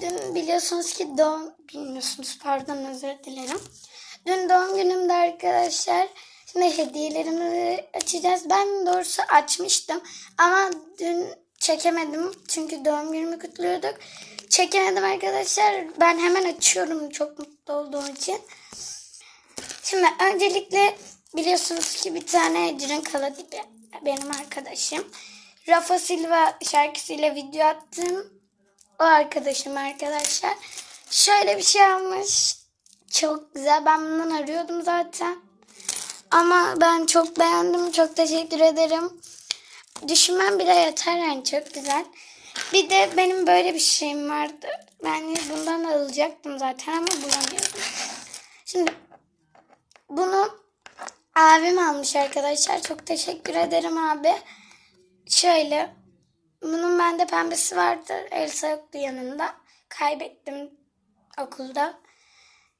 Dün biliyorsunuz ki doğum bilmiyorsunuz pardon özür dilerim. Dün doğum günümde arkadaşlar. Şimdi hediyelerimi açacağız. Ben doğrusu açmıştım ama dün çekemedim çünkü doğum günümü kutluyorduk. Çekemedim arkadaşlar. Ben hemen açıyorum çok mutlu olduğum için. Şimdi öncelikle biliyorsunuz ki bir tane Ecrin Kaladibi benim arkadaşım. Rafa Silva şarkısıyla video attım. O arkadaşım arkadaşlar. Şöyle bir şey almış. Çok güzel. Ben bundan arıyordum zaten. Ama ben çok beğendim. Çok teşekkür ederim. Düşünmem bile yeter yani çok güzel. Bir de benim böyle bir şeyim vardı. Ben bundan alacaktım zaten ama bulamıyordum. Şimdi bunu abim almış arkadaşlar. Çok teşekkür ederim abi. Şöyle. Bunun bende pembesi vardı. Elsa yoktu yanında. Kaybettim okulda.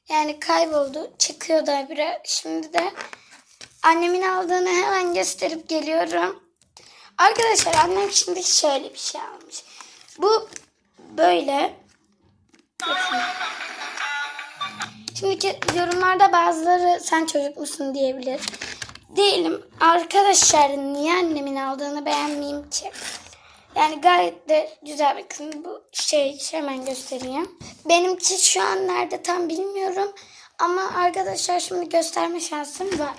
Yani kayboldu. Çıkıyordu habire. Şimdi de annemin aldığını hemen gösterip geliyorum. Arkadaşlar annem şimdi şöyle bir şey almış. Bu böyle. Bakın. Şimdiki yorumlarda bazıları sen çocuk musun diyebilir. Değilim. Arkadaşlar niye annemin aldığını beğenmeyeyim ki? Yani gayet de güzel bir kız. Bu şey hemen göstereyim. Benimki şu an nerede tam bilmiyorum. Ama arkadaşlar şimdi gösterme şansım var.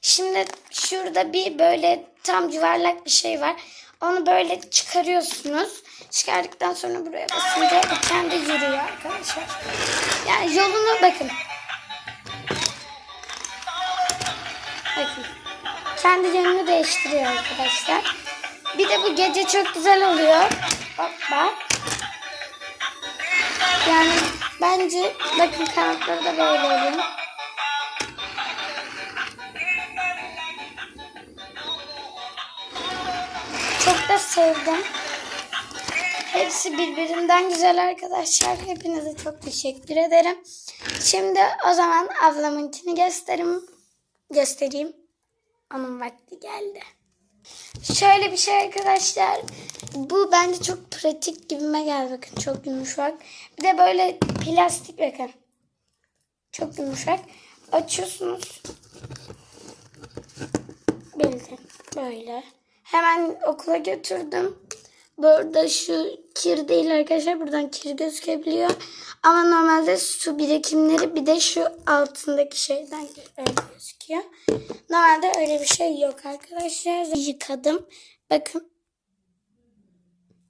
Şimdi şurada bir böyle tam yuvarlak bir şey var. Onu böyle çıkarıyorsunuz. Çıkardıktan sonra buraya basınca kendi yürüyor arkadaşlar. Yani yolunu bakın. Bakın. Kendi yönünü değiştiriyor arkadaşlar. Bir de bu gece çok güzel oluyor. Hoppa. Yani bence bakın kanatları da böyle oluyor. Çok da sevdim. Hepsi birbirinden güzel arkadaşlar. Hepinize çok teşekkür ederim. Şimdi o zaman ablamınkini göstereyim. Göstereyim. Onun vakti geldi. Şöyle bir şey arkadaşlar. Bu bence çok pratik gibime geldi. Bakın çok yumuşak. Bir de böyle plastik bakın. Çok yumuşak. Açıyorsunuz. Bildim. Böyle. Hemen okula götürdüm. Burada şu kir değil arkadaşlar. Buradan kir gözükebiliyor. Ama normalde su birikimleri bir de şu altındaki şeyden öyle gözüküyor. Normalde öyle bir şey yok arkadaşlar. Yıkadım. Bakın.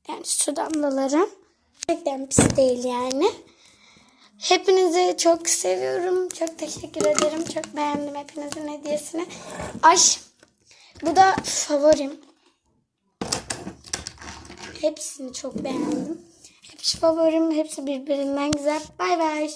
Yani su damlaları. Gerçekten pis değil yani. Hepinizi çok seviyorum. Çok teşekkür ederim. Çok beğendim hepinizin hediyesini. Ay bu da favorim. Hepsini çok beğendim. Hepsi favorim. Hepsi birbirinden güzel. Bay bay.